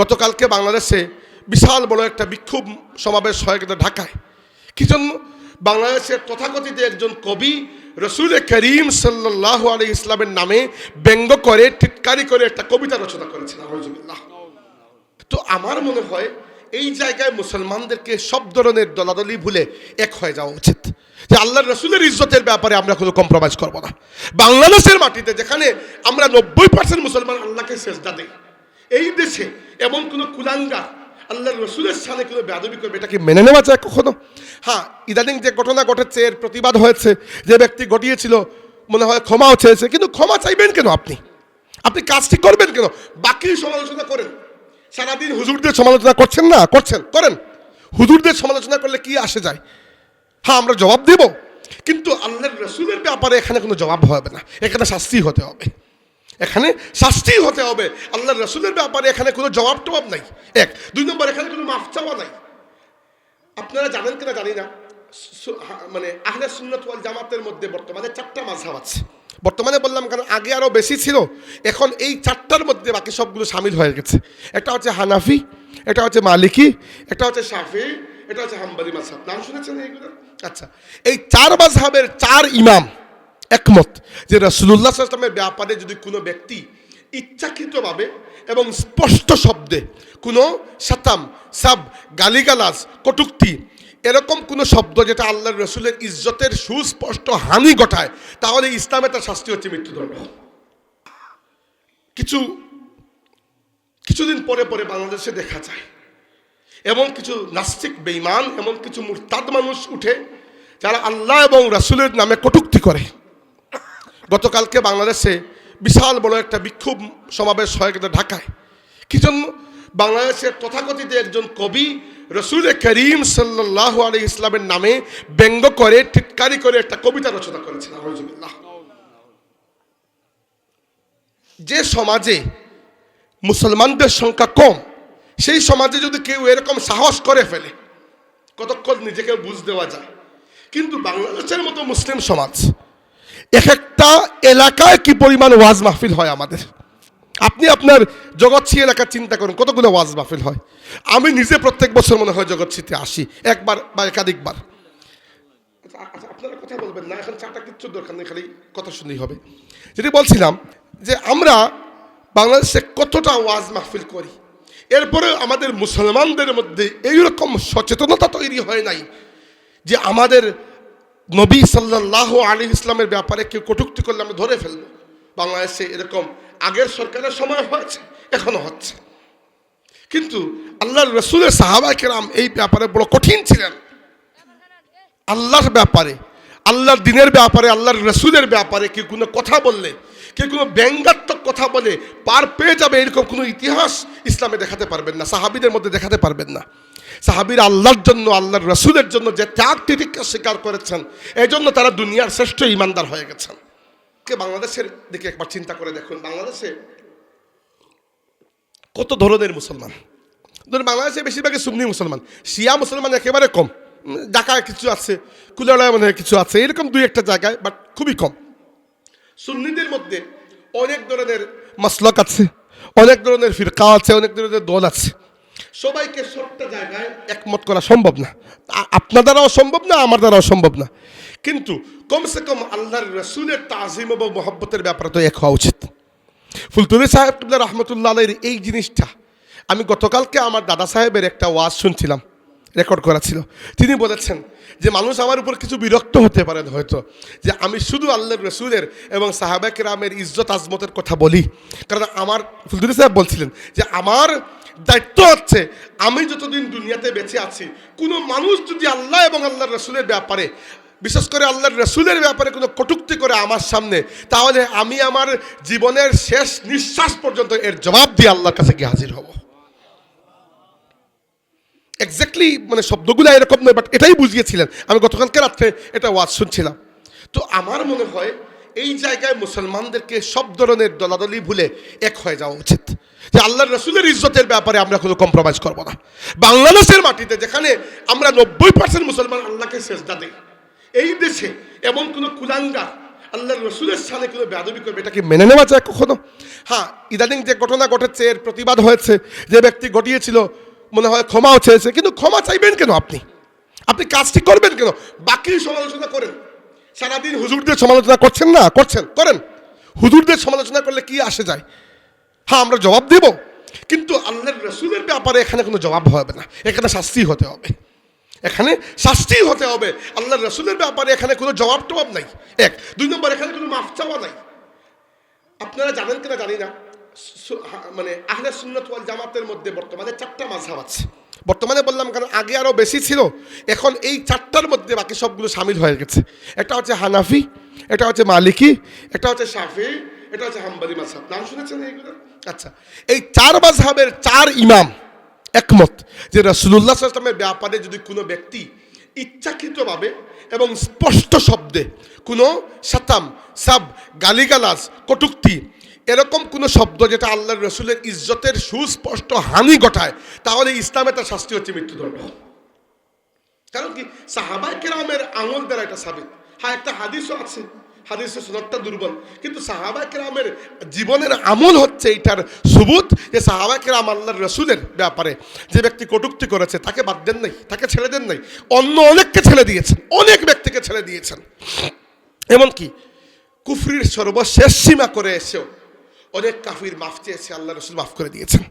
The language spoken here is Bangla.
গতকালকে বাংলাদেশে বিশাল বড় একটা বিক্ষোভ সমাবেশ হয়ে গেল ঢাকায়। কি জন্য? বাংলাদেশের তথাকথিত একজন কবি রসুল করিম সাল্লাহ আলী ইসলামের নামে ব্যঙ্গ করে, টিটকারি করে একটা কবিতা রচনা করেছেন। তো আমার মনে হয় এই জায়গায় মুসলমানদেরকে সব ধরনের দলাদলি ভুলে এক হয়ে যাওয়া উচিত। যে আল্লাহর রসুলের ইজ্জতের ব্যাপারে আমরা কোনো কম্প্রোমাইজ করব না। বাংলাদেশের মাটিতে যেখানে আমরা নব্বই পার্সেন্ট মুসলমান আল্লাহকে শেষদা দেই। এই দেশে এমন কোনো কুলাঙ্গার আল্লাহর রসুলের সামনে কোনো বেদবি করবে এটাকে মেনে নেওয়া যায় কখনো? হ্যাঁ ইদানিং যে ঘটনা ঘটেছে, এর প্রতিবাদ হয়েছে, যে ব্যক্তি ঘটিয়েছিল, মনে হয় ক্ষমাও চেয়েছে, কিন্তু ক্ষমা চাইবেন কেন আপনি? আপনি কাজটি করবেন কেন? বাকি সমালোচনা করেন। সারাদিন হুজুরদের সমালোচনা করছেন না? করছেন, করেন। হুজুরদের সমালোচনা করলে কি আসে যায়? হ্যাঁ আমরা জবাব দেব, কিন্তু আল্লাহর রসুলের ব্যাপারে এখানে কোনো জবাব হবে না। এখানে শাস্তি হতে হবে। এখানে শাস্তি হতে হবে। আল্লাহ রসুলের ব্যাপারে এখানে কোনো জবাব টবাব নাই। এক। দুই নম্বর, এখানে কোনো মাফ চাওয়া নাই। আপনারা জানেন কিনা জানি না। মানে আহলে সুন্নত জামাতের মধ্যে বর্তমানে চারটা মাঝহাব আছে। বর্তমানে বললাম কারণ আগে আরও বেশি ছিল। এখন এই চারটার মধ্যে বাকি সবগুলো সামিল হয়ে গেছে। একটা হচ্ছে হানাফি এটা হচ্ছে মালিকি এটা হচ্ছে শাফি এটা হচ্ছে হাম্বালি মাঝহাব নাম শুনেছেন এইগুলো? আচ্ছা। এই চার মাঝহাবের চার ইমাম একমত যে রসুল্লাহ আসলামের ব্যাপারে যদি কোনো ব্যক্তি ইচ্ছাকৃতভাবে এবং স্পষ্ট শব্দে কোনো সাতাম, সাব, গালিগালাজ, কটুক্তি এরকম কোনো শব্দ যেটা আল্লাহর রসুলের ইজ্জতের সুস্পষ্ট হানি ঘটায়, তাহলে ইসলামে তার শাস্তি হচ্ছে মৃত্যুদণ্ড। কিছু, কিছুদিন পরে পরে বাংলাদেশে দেখা যায়। এমন কিছু নাস্তিক বেইমান এমন কিছু মুরতাদ মানুষ উঠে যারা আল্লাহ এবং রাসুলের নামে কটুক্তি করে। গতকালকে বাংলাদেশে বিশাল বড় একটা বিক্ষোভ সমাবেশ হয়ে গেল ঢাকায়। কি জন্য? বাংলাদেশের তথাকথিত একজন কবি রসুল করিম সাল্লাহ আলী ইসলামের নামে ব্যঙ্গ করে, টিটকারি করে একটা কবিতা রচনা করেছেন। যে সমাজে মুসলমানদের সংখ্যা কম, সেই সমাজে যদি কেউ এরকম সাহস করে ফেলে, কতক্ষণ নিজেকে বুঝ দেওয়া যায়? কিন্তু বাংলাদেশের মতো মুসলিম সমাজ এক একটা এলাকায় কি পরিমাণ ওয়াজ মাহফিল হয় আমাদের? আপনি আপনার জগৎসি এলাকা চিন্তা করুন কতগুলো ওয়াজ মাহফিল হয়? আমি নিজে প্রত্যেক বছর মনে হয় জগৎসিতে আসি একবার বা একাধিকবার। আচ্ছা, আপনারা কথা বলবেন না এখন চাটা কিচ্ছু দরকার নেই খালি কথা শুনলেই হবে। যেটি বলছিলাম যে আমরা বাংলাদেশে কতটা ওয়াজ মাহফিল করি এরপরে আমাদের মুসলমানদের মধ্যে এইরকম সচেতনতা তৈরি হয় নাই যে আমাদের নবী সাল্লাহ আলী ইসলামের ব্যাপারে কেউ কটুক্তি করলে আমরা ধরে ফেলব। বাংলাদেশে এরকম আগের সরকারের সময় হয়েছে, এখনও হচ্ছে। কিন্তু আল্লাহর রসুলের সাহাবা কেরাম এই ব্যাপারে বড় কঠিন ছিলেন। আল্লাহর ব্যাপারে, আল্লাহর দিনের ব্যাপারে, আল্লাহর রসুলের ব্যাপারে কেউ কোনো কথা বললে, কেউ কোনো ব্যঙ্গাত্মক কথা বলে পার পেয়ে যাবে এরকম কোনো ইতিহাস ইসলামে দেখাতে পারবেন না, সাহাবিদের মধ্যে দেখাতে পারবেন না। সাহাবির আল্লাহর জন্য, আল্লাহর রসুলের জন্য যে ত্যাগ তিতিক্ষা স্বীকার করেছেন এই জন্য তারা দুনিয়ার শ্রেষ্ঠ ইমানদার হয়ে গেছেন। কে বাংলাদেশের দিকে একবার চিন্তা করে দেখুন, বাংলাদেশে কত ধরনের মুসলমান? ধরুন বাংলাদেশে বেশিরভাগই সুন্নি মুসলমান, শিয়া মুসলমান একেবারে কম ঢাকায় কিছু আছে, কুলালয় মনে কিছু আছে, এরকম দুই একটা জায়গায়, বাট খুবই কম। সুন্নিদের মধ্যে অনেক ধরনের মাসলক আছে, অনেক ধরনের ফিরকা আছে, অনেক ধরনের দল আছে। সবাইকে সবটা জায়গায় একমত করা সম্ভব না। আপনার দ্বারাও সম্ভব না আমার দ্বারাও সম্ভব না। কিন্তু কমসে কম আল্লাহর রসুলের তাজিম এবং মহব্বতের ব্যাপারে তো এক হওয়া উচিত। ফুলতুলি সাহেব কিবলা রহমতুল্লাহ আলাইয়ের এই জিনিসটা, আমি গতকালকে আমার দাদা সাহেবের একটা ওয়াজ শুনছিলাম, রেকর্ড করা ছিল। তিনি বলেছেন যে, মানুষ আমার উপর কিছু বিরক্ত হতে পারেন হয়তো। যে, আমি শুধু আল্লাহ রসুলের এবং সাহাবাক রামের ইজ্জত, আজমতের কথা বলি। কারণ আমার ফুলতুলি সাহেব বলছিলেন যে, আমার দায়িত্ব হচ্ছে আমি যতদিন দুনিয়াতে বেঁচে আছি, কোনো মানুষ যদি আল্লাহ এবং আল্লাহর রসুলের ব্যাপারে, বিশেষ করে আল্লাহর রসুলের ব্যাপারে কোনো কটুক্তি করে আমার সামনে, তাহলে আমি আমার জীবনের শেষ নিঃশ্বাস পর্যন্ত এর জবাব দিয়ে আল্লাহর কাছে গিয়ে হাজির হব। এক্স্যাক্টলি মানে শব্দগুলো এরকম নয় বাট এটাই বুঝিয়েছিলেন। আমি গতকালকে রাত্রে এটা ওয়াজ শুনছিলাম। তো আমার মনে হয়, এই জায়গায় মুসলমানদেরকে সব ধরনের দলাদলি ভুলে এক হয়ে যাওয়া উচিত। যে আল্লাহর রসুলের ইজ্জতের ব্যাপারে আমরা কোনো কম্প্রোমাইজ করব না। বাংলাদেশের মাটিতে যেখানে আমরা নব্বই পার্সেন্ট মুসলমান আল্লাহকে শেষদা দিই, এই দেশে এমন কোনো কুলাঙ্গার আল্লাহ রসুলের সাথে কোনো বেদবি করবে, এটা কি মেনে নেওয়া যায় কখনো? হ্যাঁ ইদানিং যে ঘটনা ঘটেছে, এর প্রতিবাদ হয়েছে, যে ব্যক্তি ঘটিয়েছিল, মনে হয় ক্ষমাও চেয়েছে, কিন্তু ক্ষমা চাইবেন কেন আপনি? আপনি কাজটি করবেন কেন? বাকি সমালোচনা করেন। সারাদিন হুজুরদের সমালোচনা করছেন না? করছেন, করেন। হুজুরদের সমালোচনা করলে কি আসে যায়? হ্যাঁ আমরা জবাব দেব। কিন্তু আল্লাহর রসুলের ব্যাপারে এখানে কোনো জবাব হবে না। এখানে শাস্তি হতে হবে। এখানে শাস্তি হতে হবে। আল্লাহর রসুলের ব্যাপারে এখানে কোনো জবাব টবাব নাই। এক। দুই নম্বর, এখানে কোনো মাফ চাওয়া নাই। আপনারা জানেন কিনা জানি না। মানে আহলে সুন্নত জামাতের মধ্যে বর্তমানে চারটা মাঝহাব আছে। বর্তমানে বললাম কারণ আগে আরও বেশি ছিল। এখন এই চারটার মধ্যে বাকি সবগুলো সামিল হয়ে গেছে। একটা হচ্ছে হানাফি এটা হচ্ছে মালিকি এটা হচ্ছে শাফি এটা হচ্ছে হাম্বারি মাঝহাব নাম শুনেছেন এইগুলো আচ্ছা এই চার মাঝহাবের চার ইমাম একমত যে রসুল্লাহ আসলামের ব্যাপারে যদি কোনো ব্যক্তি ইচ্ছাকৃতভাবে এবং স্পষ্ট শব্দে কোনো সাতাম, সাব, গালিগালাজ, কটুক্তি, এরকম কোনো শব্দ যেটা আল্লাহ রসুলের ইজ্জতের সুস্পষ্ট হানি ঘটায়, তাহলে ইসলামে তার শাস্তি হচ্ছে মৃত্যুদণ্ড। কারণ কি? সাহাবাই কেরামের আঙুল দ্বারা এটা সাবিত। হ্যাঁ একটা হাদিসও আছে। হাদিসের সনদটা দুর্বল। কিন্তু সাহাবাই কেরামের জীবনের আমল হচ্ছে এইটার সুবুত যে সাহাবাই কেরাম আল্লাহর রসুলের ব্যাপারে যে ব্যক্তি কটুক্তি করেছে, তাকে বাদ দেন নাই, তাকে ছেড়ে দেন নাই, অন্য অনেককে ছেড়ে দিয়েছেন, অনেক ব্যক্তিকে ছেড়ে দিয়েছেন। এমনকি কুফরির সর্বশেষ সীমা করে এসেও অনেক কাফির মাফ চেয়েছে আল্লাহ রসুল মাফ করে দিয়েছেন।